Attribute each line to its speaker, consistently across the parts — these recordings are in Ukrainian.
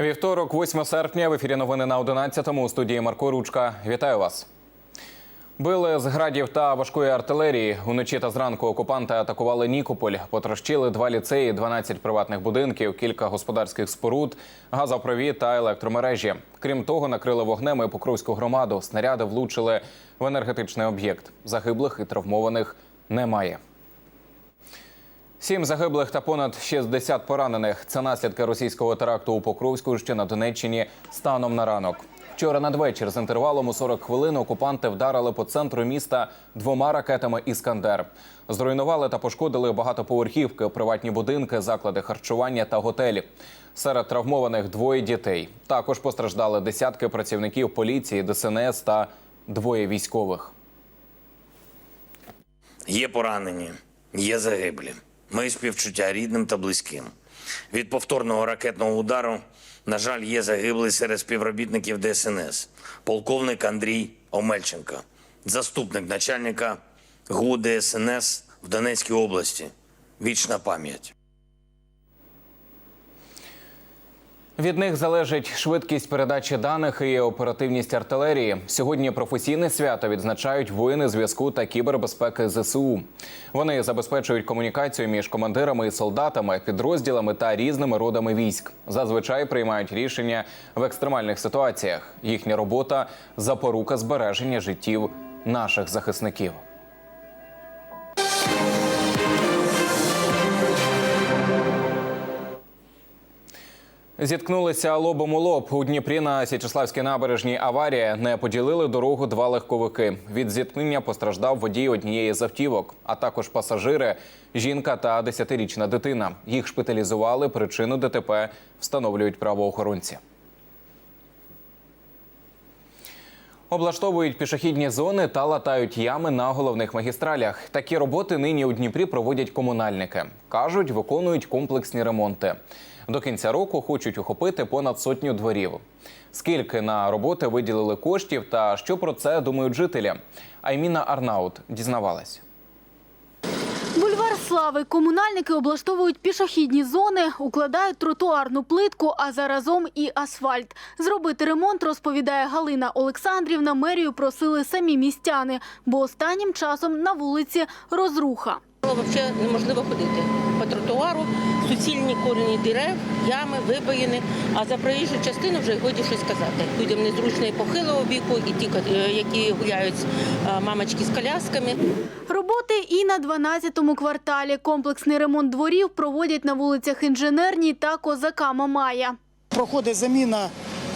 Speaker 1: Вівторок, 8 серпня, в ефірі новини на 11-му у студії Марко Ручка. Вітаю вас. Били з градів та важкої артилерії. Уночі та зранку окупанти атакували Нікополь, потрощили два ліцеї, 12 приватних будинків, кілька господарських споруд, газопровід та електромережі. Крім того, накрили вогнем і Покровську громаду. Снаряди влучили в енергетичний об'єкт. Загиблих і травмованих немає. Сім загиблих та понад 60 поранених. Це наслідки російського теракту у Покровську, що на Донеччині станом на ранок. Вчора надвечір з інтервалом у 40 хвилин окупанти вдарили по центру міста двома ракетами Іскандер. Зруйнували та пошкодили багатоповерхівки, приватні будинки, заклади харчування та готелі. Серед травмованих двоє дітей. Також постраждали десятки працівників поліції, ДСНС та двоє військових.
Speaker 2: Є поранені, є загиблі. Мої співчуття рідним та близьким. Від повторного ракетного удару, на жаль, є загиблий серед співробітників ДСНС, полковник Андрій Омельченко, заступник начальника ГУ ДСНС в Донецькій області. Вічна пам'ять.
Speaker 1: Від них залежить швидкість передачі даних і оперативність артилерії. Сьогодні професійне свято відзначають воїни зв'язку та кібербезпеки ЗСУ. Вони забезпечують комунікацію між командирами і солдатами, підрозділами та різними родами військ. Зазвичай приймають рішення в екстремальних ситуаціях. Їхня робота запорука збереження життів наших захисників. Зіткнулися лобом у лоб у Дніпрі на Січеславській набережній. Аварія не поділили дорогу два легковики. Від зіткнення постраждав водій однієї з автівок, а також пасажири, жінка та десятирічна дитина. Їх шпиталізували. Причину ДТП встановлюють правоохоронці. Облаштовують пішохідні зони та латають ями на головних магістралях. Такі роботи нині у Дніпрі проводять комунальники. кажуть, виконують комплексні ремонти. До кінця року хочуть охопити понад сотню дворів. Скільки на роботи виділили коштів та що про це думають жителі? Айміна Арнаут дізнавалась.
Speaker 3: Бульвар Слави. Комунальники облаштовують пішохідні зони, укладають тротуарну плитку, а заразом і асфальт. Зробити ремонт, розповідає Галина Олександрівна, мерію просили самі містяни, бо останнім часом на вулиці розруха.
Speaker 4: Взагалі неможливо ходити по тротуару, суцільні корені дерев, ями, вибоїни. А за проїжджу частину вже годі щось казати. Людям незручно і похилого віку, і ті, е, які гуляють мамочки з колясками.
Speaker 3: Роботи і на 12-му кварталі. Комплексний ремонт дворів проводять на вулицях Інженерній та Козака Мамая.
Speaker 5: проходить заміна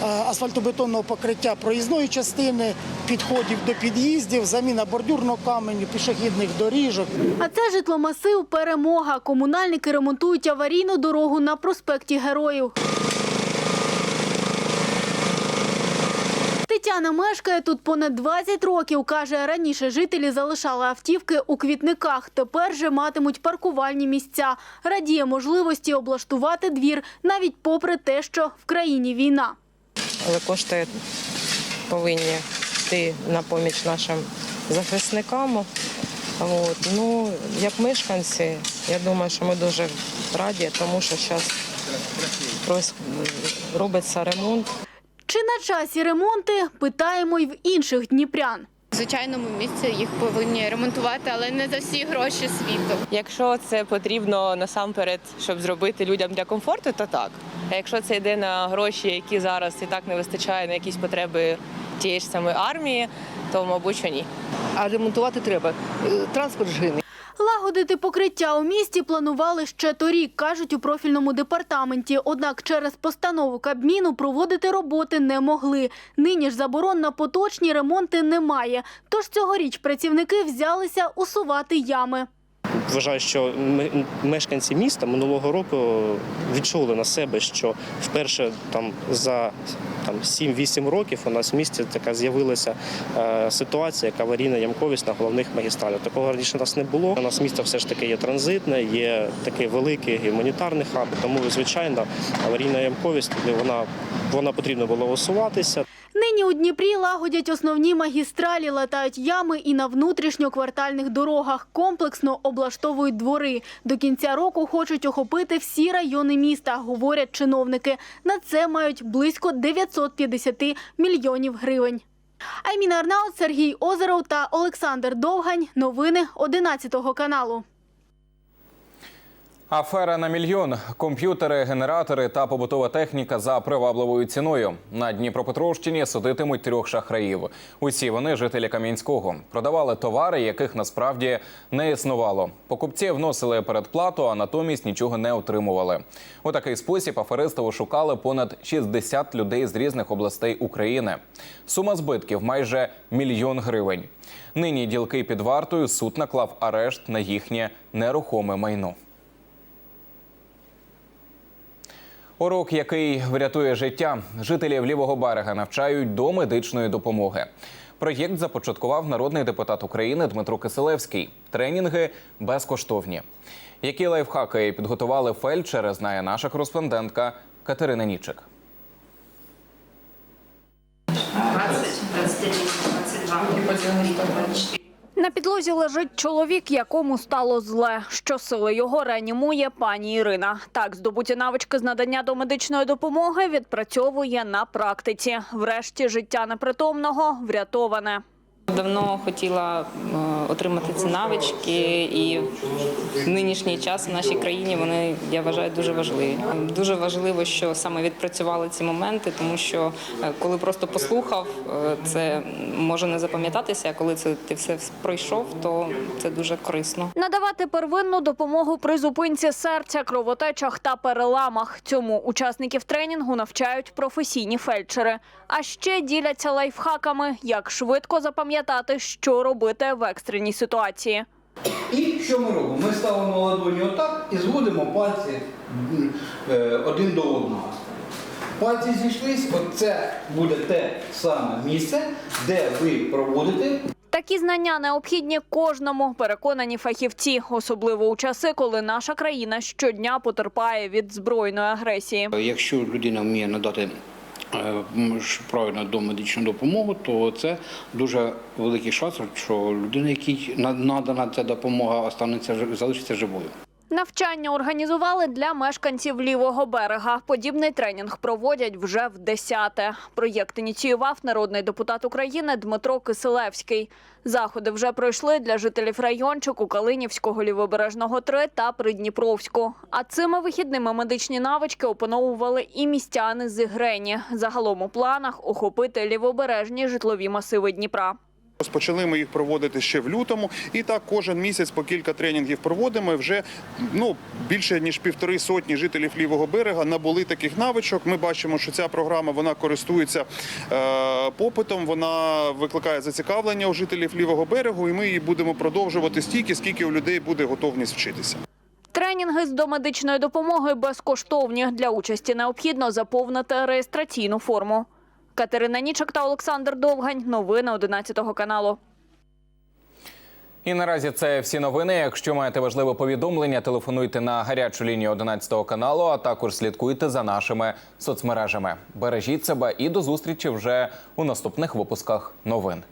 Speaker 5: асфальтобетонного покриття проїзної частини, підходів до під'їздів, заміна бордюрного каменю, пішохідних доріжок.
Speaker 3: А це житломасив «Перемога». Комунальники ремонтують аварійну дорогу на проспекті Героїв. Тетяна мешкає тут понад 20 років. Каже, раніше жителі залишали автівки у квітниках. Тепер же матимуть паркувальні місця. Радіє можливості облаштувати двір, навіть попри те, що в країні війна.
Speaker 6: Але кошти повинні йти на поміч нашим захисникам. От. Ну, як мешканці, я думаю, що ми дуже раді, тому що зараз робиться ремонт.
Speaker 3: Чи на часі ремонти? Питаємо й в інших дніпрян.
Speaker 7: В звичайному місці їх повинні ремонтувати, але не за всі гроші світу.
Speaker 8: Якщо це потрібно насамперед, щоб зробити людям для комфорту, то так. А якщо це йде на гроші, які зараз і так не вистачає на якісь потреби тієї ж самої армії, то мабуть що ні.
Speaker 9: А ремонтувати треба. Е, Транспорт ж гине.
Speaker 3: Лагодити покриття у місті планували ще торік, кажуть у профільному департаменті. Однак через постанову Кабміну проводити роботи не могли. Нині ж заборон на поточні ремонти немає. Тож цьогоріч працівники взялися усувати ями.
Speaker 10: Вважаю, що мешканці міста минулого року відчули на себе, що вперше там за там 7-8 років у нас в місті така з'явилася е, ситуація, як аварійна ямковість на головних магістралях. Такого раніше у нас не було. У нас місто все ж таки є транзитне, є такий великий гуманітарний хаб. Тому звичайно аварійна ямковість вона, вона потрібно було усуватися.
Speaker 3: Нині у Дніпрі лагодять основні магістралі, латають ями і на внутрішньоквартальних дорогах. Комплексно облаштовують облаштовують двори. До кінця року хочуть охопити всі райони міста, говорять чиновники. На це мають близько 950 мільйонів гривень. Айміна Арнаут, Сергій Озеров та Олександр Довгань. Новини 11 каналу.
Speaker 1: Афера на мільйон. Комп'ютери, генератори та побутова техніка за привабливою ціною. На Дніпропетровщині судитимуть трьох шахраїв. Усі вони жителі Кам'янського. Продавали товари, яких насправді не існувало. Покупці вносили передплату, а натомість нічого не отримували. У такий спосіб аферисти ошукали понад 60 людей з різних областей України. Сума збитків майже мільйон гривень. Нині ділки під вартою суд наклав арешт на їхнє нерухоме майно. Урок, який врятує життя, жителів лівого берега навчають до медичної допомоги. Проєкт започаткував народний депутат України Дмитро Киселевський. Тренінги безкоштовні. Які лайфхаки підготували фельдшери, знає наша кореспондентка Катерина Нічик.
Speaker 11: На підлозі лежить чоловік, якому стало зле. Щосили його реанімує пані Ірина. Так, здобуті навички з надання до медичної допомоги відпрацьовує на практиці. Врешті життя непритомного врятоване.
Speaker 8: Давно хотіла е, отримати ці навички, і в нинішній час в нашій країні вони я вважаю дуже важливі. Дуже важливо, що саме відпрацювали ці моменти, тому що е, коли просто послухав, е, це може не запам'ятатися. А коли це ти все пройшов, то це дуже корисно.
Speaker 11: Надавати первинну допомогу при зупинці серця, кровотечах та переламах. Цьому учасників тренінгу навчають професійні фельдшери. А ще діляться лайфхаками, як швидко запам'ятати, що робити в екстреній ситуації.
Speaker 12: І що ми робимо? Ми ставимо ладоні отак і зводимо пальці е, один до одного. Пальці зійшлись, от це буде те саме місце, де ви проводите
Speaker 11: Такі знання необхідні кожному, переконані фахівці, особливо у часи, коли наша країна щодня потерпає від збройної агресії.
Speaker 12: Якщо людина вміє надати е, до медичну допомогу, то це дуже великий шанс, що людина, якій на- надана ця допомога, останеться залишиться живою.
Speaker 11: Навчання організували для мешканців лівого берега. Подібний тренінг проводять вже в десяте. Проєкт ініціював народний депутат України Дмитро Киселевський. Заходи вже пройшли для жителів райончику Калинівського, Лівобережного 3 та Придніпровську. А цими вихідними медичні навички опановували і містяни з Ігрені. Загалом у планах охопити лівобережні житлові масиви Дніпра.
Speaker 13: Розпочали ми їх проводити ще в лютому, і так кожен місяць по кілька тренінгів проводимо. І Вже ну більше ніж півтори сотні жителів лівого берега набули таких навичок. Ми бачимо, що ця програма вона користується е, попитом. Вона викликає зацікавлення у жителів лівого берегу, і ми її будемо продовжувати стільки, скільки у людей буде готовність вчитися.
Speaker 11: Тренінги з домедичної допомоги безкоштовні. Для участі необхідно заповнити реєстраційну форму. Катерина Нічок та Олександр Довгань. Новини 11 каналу.
Speaker 1: І наразі це всі новини. Якщо маєте важливе повідомлення, телефонуйте на гарячу лінію 11 каналу, а також слідкуйте за нашими соцмережами. Бережіть себе і до зустрічі вже у наступних випусках новин.